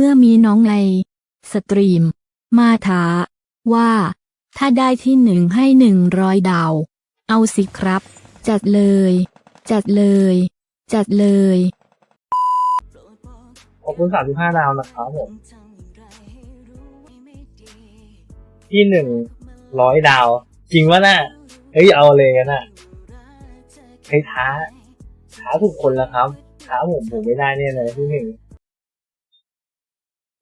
เมื่อมีน้องในสตรีม มาท้า ว่า ถ้าได้ที่หนึ่งให้หนึ่งร้อยดาว เอาสิครับ จัดเลย จัดเลย จัดเลย ขอบคุณสามสิบห้าดาวนะครับผม ที่หนึ่งร้อยดาว จริงวะน่ะเฮ้ยเอาเลยกันน่ะเฮ้ยท้าท้าถูกคนแล้วครับท้าผมผมไม่ได้เนี่ยเลยที่หนึ่ง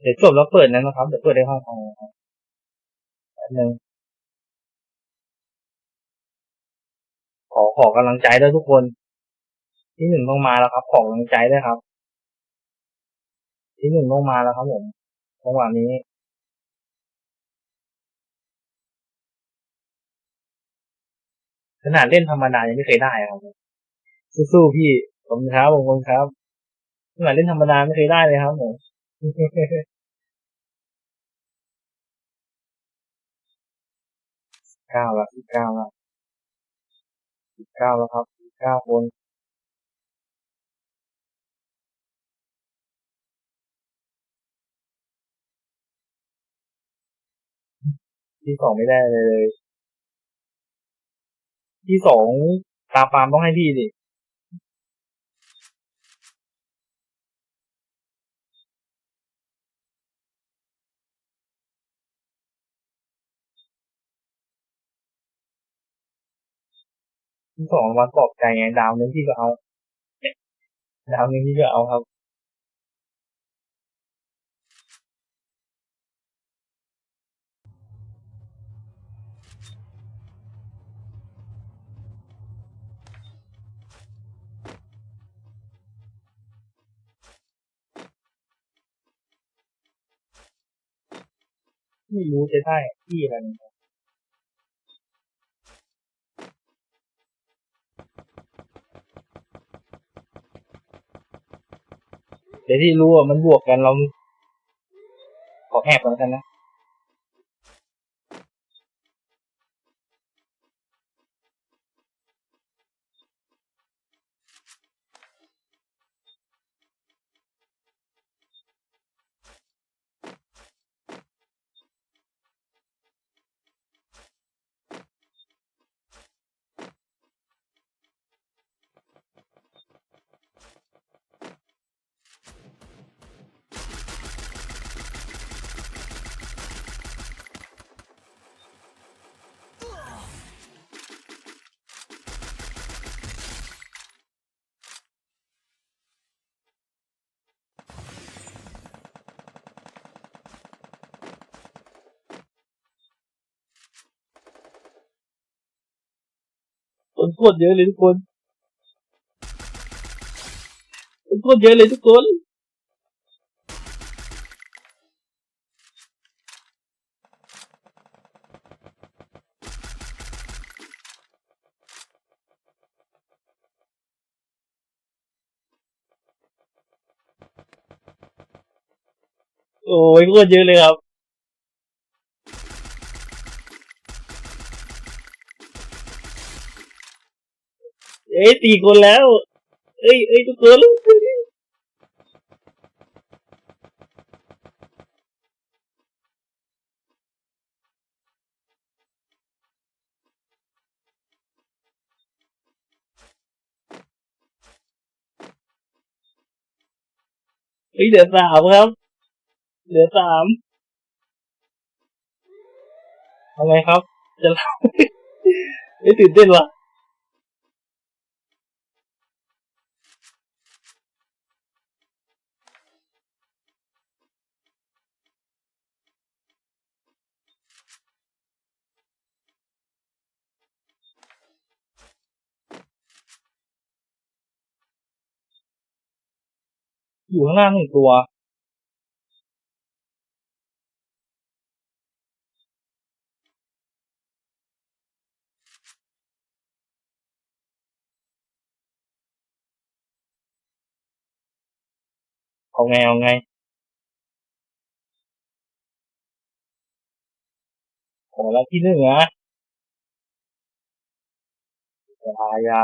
เดี๋ยวจบแล้วเปิดนั้นนะครับ เดี๋ยวเปิดในห้องของครับอันหนึ่งขอขอกำลังใจด้วยทุกคน ที่หนึ่งต้องมาแล้วครับ ขอกำลังใจด้วยครับ ที่หนึ่งต้องมาแล้วครับผมจังหวะนี้ขนาดเล่นธรรมดายังไม่เคยได้ครับสู้ๆพี่ผมครับผมครับขนาดเล่นธรรมดาไม่เคยได้เลยครับผม เก้าแล้วสิบเก้าแล้วสิบเก้าแล้วครับสิบเก้าคนที่สองไม่ได้เลย ที่สองตาฟาร์มต้องให้พี่ดิ สองวันปลอบใจไงดาวนึงพี่ก็เอา ดาวนึงพี่ก็เอาครับไม่รู้จะได้ที่อะไรนกั เดี๋ยวที่รู้ว่ามันบวกกันเราขอแอบก่อนกันนะ คนโคตรเยอะเลยทุกคนคนโคตรเยอะเลยทุกคนโอ้ยโคตรเยอะเลยครับ เอ้ยสี่คนแล้ว เอ้ยเอ้ยทุกคนเฮ้ยเหลือสามครับ เหลือสามทำไงครับ จะเล่าเอ้ยตื่นเต้นวะ อยู่ข้างล่างหนึ่งตัวเอาไงเอาไงขอแล้วที่หนึ่งนะอยาอยา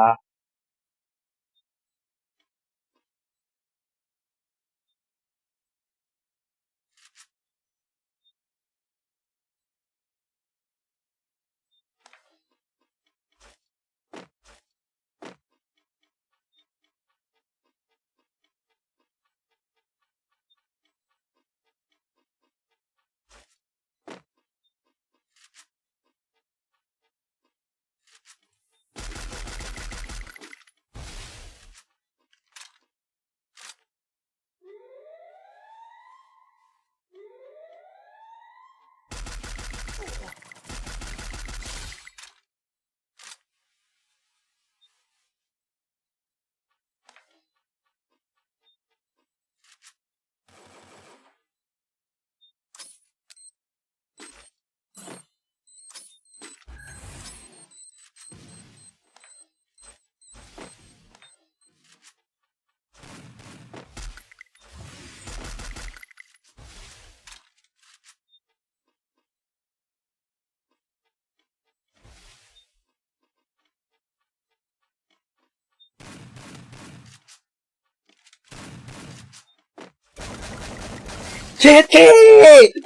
เชดเค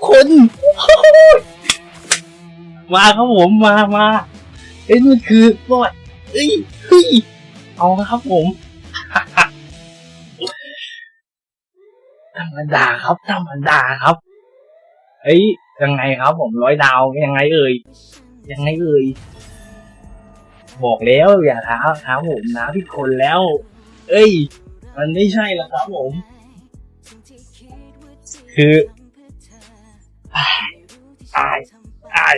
คนโอ้โหมาครับผมมามาเอ้ยมันคือบอดเอ้ยเฮ้ยเอาครับผมธรรมดาครับธรรมดาครับเอ้ยยังไงครับ ผมร้อยดาวยังไงเอ่ยยังไงเอ่ยบอกแล้วอย่าท้าท้าผมนะพี่คนแล้ว เอ้ย มันไม่ใช่แล้วครับผม คืออายอายอาย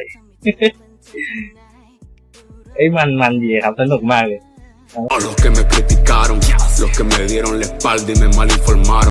เอ้ยมันมันดีครับ สนุกมากเลย Los que me criticaron, los que me dieron la espalda y me malinformaron.